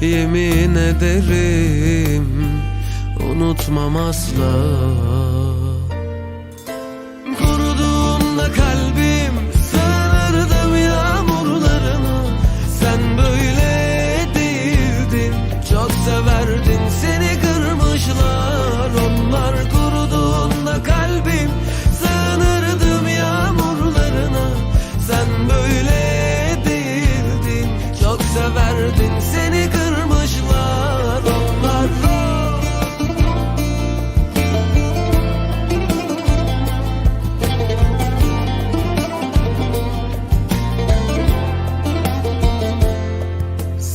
Yemin ederim. Unutmam asla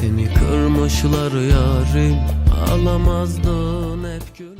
Seni kırmışlar yarim Ağlamazdın hep güler